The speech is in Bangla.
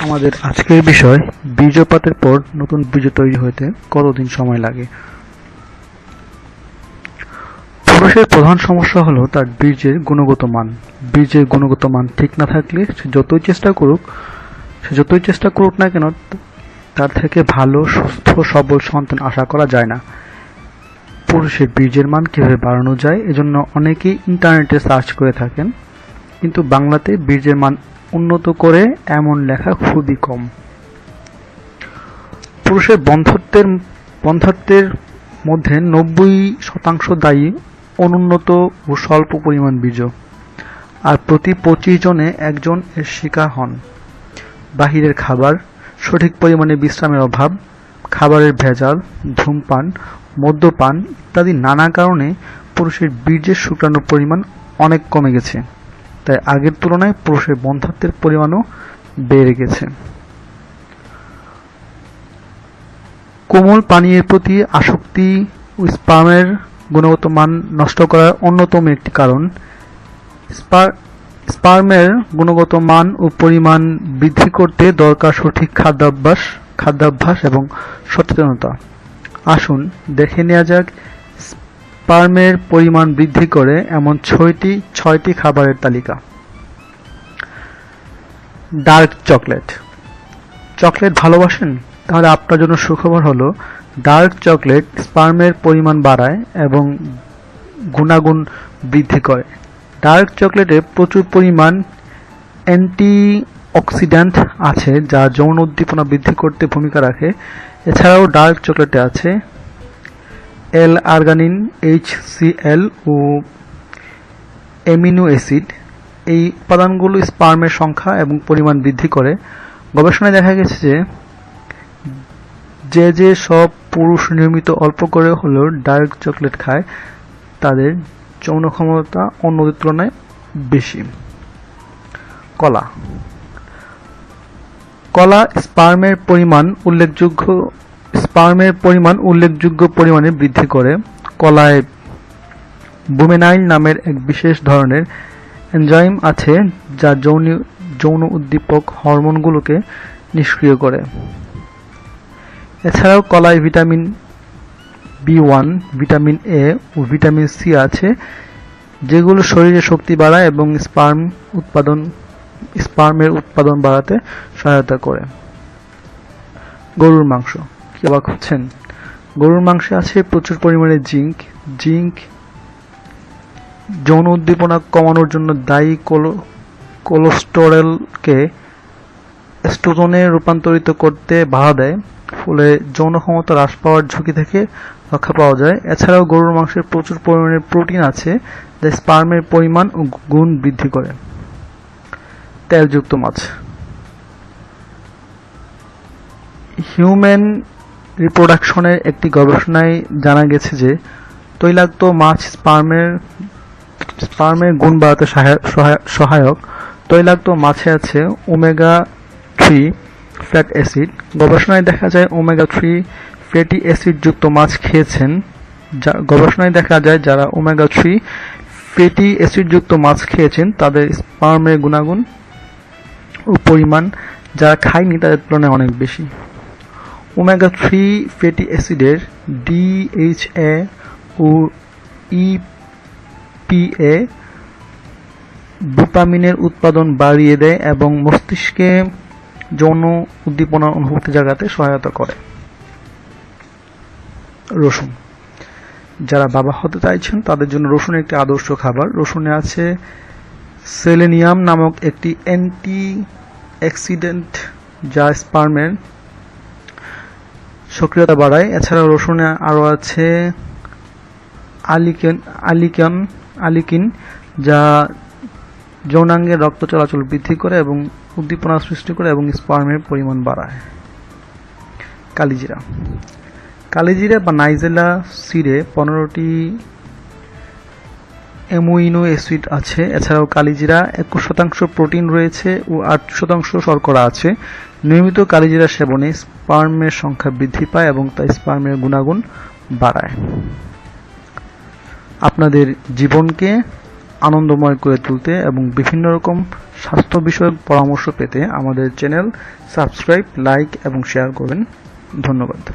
আমাদের আজকের বিষয় বীজপাতের পর নতুন বীজ তৈরি হতে কতদিন সময় লাগে? পুরুষের প্রধান সমস্যা হলো তার বীজের গুণগত মান। বীজের গুণগত মান ঠিক না থাকলে সে যতই চেষ্টা করুক, সে যতই চেষ্টা করুক না কেন, তার থেকে ভালো, সুস্থ, সবল সন্তান আশা করা যায় না। পুরুষের বীজের মান কীভাবে বাড়ানো যায়, এজন্য অনেকেই ইন্টারনেটে সার্চ করে থাকেন। কিন্তু বাংলাতে বীর্যের মান উন্নত করে এমন লেখা খুবই কম। পুরুষের বন্ধ্যত্বের বন্ধ্যাত্বের মধ্যে নব্বই শতাংশ দায়ী, অনুন্নত ও স্বল্প পরিমাণ বীর্য। আর প্রতি পঁচিশ জনে একজন এর শিকার হন। বাহিরের খাবার, সঠিক পরিমাণে বিশ্রামের অভাব, খাবারের ভেজাল, ধূমপান, মদ্যপান ইত্যাদি নানা কারণে পুরুষের বীর্যের শুক্রাণুর পরিমাণ অনেক কমে গেছে। তাই আগের তুলনায় পুরুষের বন্ধ্যাত্বের পরিমাণও বেড়ে গেছে। কোমল পানীয়ের প্রতি আসক্তি ও স্পার্মের গুণগত মান নষ্ট করার অন্যতম একটি কারণ স্পার- স্পার্মের গুণগত মান ও পরিমাণ বৃদ্ধি করতে দরকার সঠিক খাদ্যাভ্যাস খাদ্যাভ্যাস এবং সচেতনতা। আসুন দেখে নেওয়া যাক স্পার্মের পরিমাণ বৃদ্ধি করে এমন ছয়টি ছয়টি খাবারের তালিকা। Dark chocolate. চকলেট ভালোবাসেন? তাহলে আপনার জন্য সুখবর হলো, ডার্ক চকলেট স্পার্মের পরিমাণ বাড়ায় এবং গুণাগুণ বৃদ্ধি করে। ডার্ক চকলেটে প্রচুর পরিমাণ অ্যান্টি অক্সিডেন্ট আছে, যা যৌন উদ্দীপনা বৃদ্ধি করতে ভূমিকা রাখে। এছাড়াও ডার্ক চকলেটে আছে এল আর্গানিন সিএল ও অ্যামিনো অ্যাসিড এই উপাদানগুলো স্পার্মের সংখ্যা এবং পরিমাণ বৃদ্ধি করে। গবেষণায় দেখা গেছে যে যে যে সব পুরুষ নিয়মিত অল্প করে হলেও ডার্ক চকলেট খায়, তাদের যৌন ক্ষমতা অন্যদের তুলনায় বেশি। কলা। কলা স্পার্মের পরিমাণ উল্লেখযোগ্য স্পার্মের পরিমাণ উল্লেখযোগ্য পরিমাণে বৃদ্ধি করে। কলায় বুমেনাইল নামের এক বিশেষ ধরনের এনজাইম আছে, যা যৌন যৌন উদ্দীপক হরমোনগুলোকে নিষ্ক্রিয় করে। এছাড়াও কলায় vitamin B one, vitamin A O vitamin C আছে, যেগুলো শরীরে শক্তি বাড়ায় এবং স্পার্ম উৎপাদন, স্পার্মের উৎপাদন বাড়াতে সহায়তা করে। গরুর মাংস কি অবাক হচ্ছেন। গরুর মাংসে আছে প্রচুর পরিমাণে জিঙ্ক। জিঙ্ক যৌন উদ্দীপনা কমানোর জন্য দায়ী কোলো, কোলেস্টেরলকে এস্ট্রোজনে রূপান্তরিত করতে বাধা দেয়। ফলে যৌন ক্ষমতা হ্রাস পাওয়ার ঝুঁকি থেকে রক্ষা পাওয়া যায়। এছাড়াও গরুর মাংসে প্রচুর পরিমাণে প্রোটিন আছে যা স্পার্মের পরিমাণ ও গুণ বৃদ্ধি করে। তেলযুক্ত মাছ। হিউম্যান রিপ্রোডাকশনের একটি গবেষণায় জানা গেছে যে তৈলাক্ত মাছ স্পার্মের স্পার্মের গুণ বাড়াতে সহায়- সহায়- সহায়ক তৈলাক্ত মাছে আছে ওমেগা থ্রি ফ্যাট অ্যাসিড। গবেষণায় দেখা যায় ওমেগা থ্রি ফ্যাটি অ্যাসিডযুক্ত মাছ খেয়েছেন যা, গবেষণায় দেখা যায় যারা ওমেগা থ্রি ফ্যাটি অ্যাসিডযুক্ত মাছ খেয়েছেন তাদের স্পার্মের গুণাগুণ ও পরিমাণ যারা খায়নি তাদের তুলনায় অনেক বেশি। ওমেগা থ্রি ফ্যাটি অ্যাসিডের ডিএইচএ ও E ইপিএ ডোপামিনের উৎপাদন বাড়িয়ে দেয় এবং মস্তিষ্কে যৌন উদ্দীপনার অনুভূতি জাগাতে সহায়তা করে। রসুন। যারা বাবা হতে চাইছেন, তাদের জন্য রসুন একটি আদর্শ খাবার। রসুনে আছে সেলেনিয়াম নামক একটি অ্যান্টি অ্যাক্সিডেন্ট যা স্পার্মের সক্রিয়তা বাড়ায়। এছাড়াও রসুনে আরও আছে আলিকেন আলিকান আলিকিন, যা যৌনাঙ্গের রক্ত চলাচল বৃদ্ধি করে এবং উদ্দীপনা সৃষ্টি করে এবং স্পার্মের পরিমাণ বাড়ায়। কালিজিরা। কালিজিরা বা নাইজেলা সিরে পনেরোটি অ্যামোইনো অ্যাসিড আছে। এছাড়াও কালিজিরা একুশ শতাংশ প্রোটিন রয়েছে ও আট শতাংশ শর্করা আছে। নিয়মিত কালিজিরা সেবনে স্পার্মের সংখ্যা বৃদ্ধি পায় এবং তা স্পার্মের গুণাগুণ বাড়ায়। আপনাদের জীবনকে আনন্দময় করে তুলতে এবং বিভিন্ন রকম স্বাস্থ্য বিষয়ক পরামর্শ পেতে আমাদের চ্যানেল সাবস্ক্রাইব, লাইক এবং শেয়ার করবেন। ধন্যবাদ।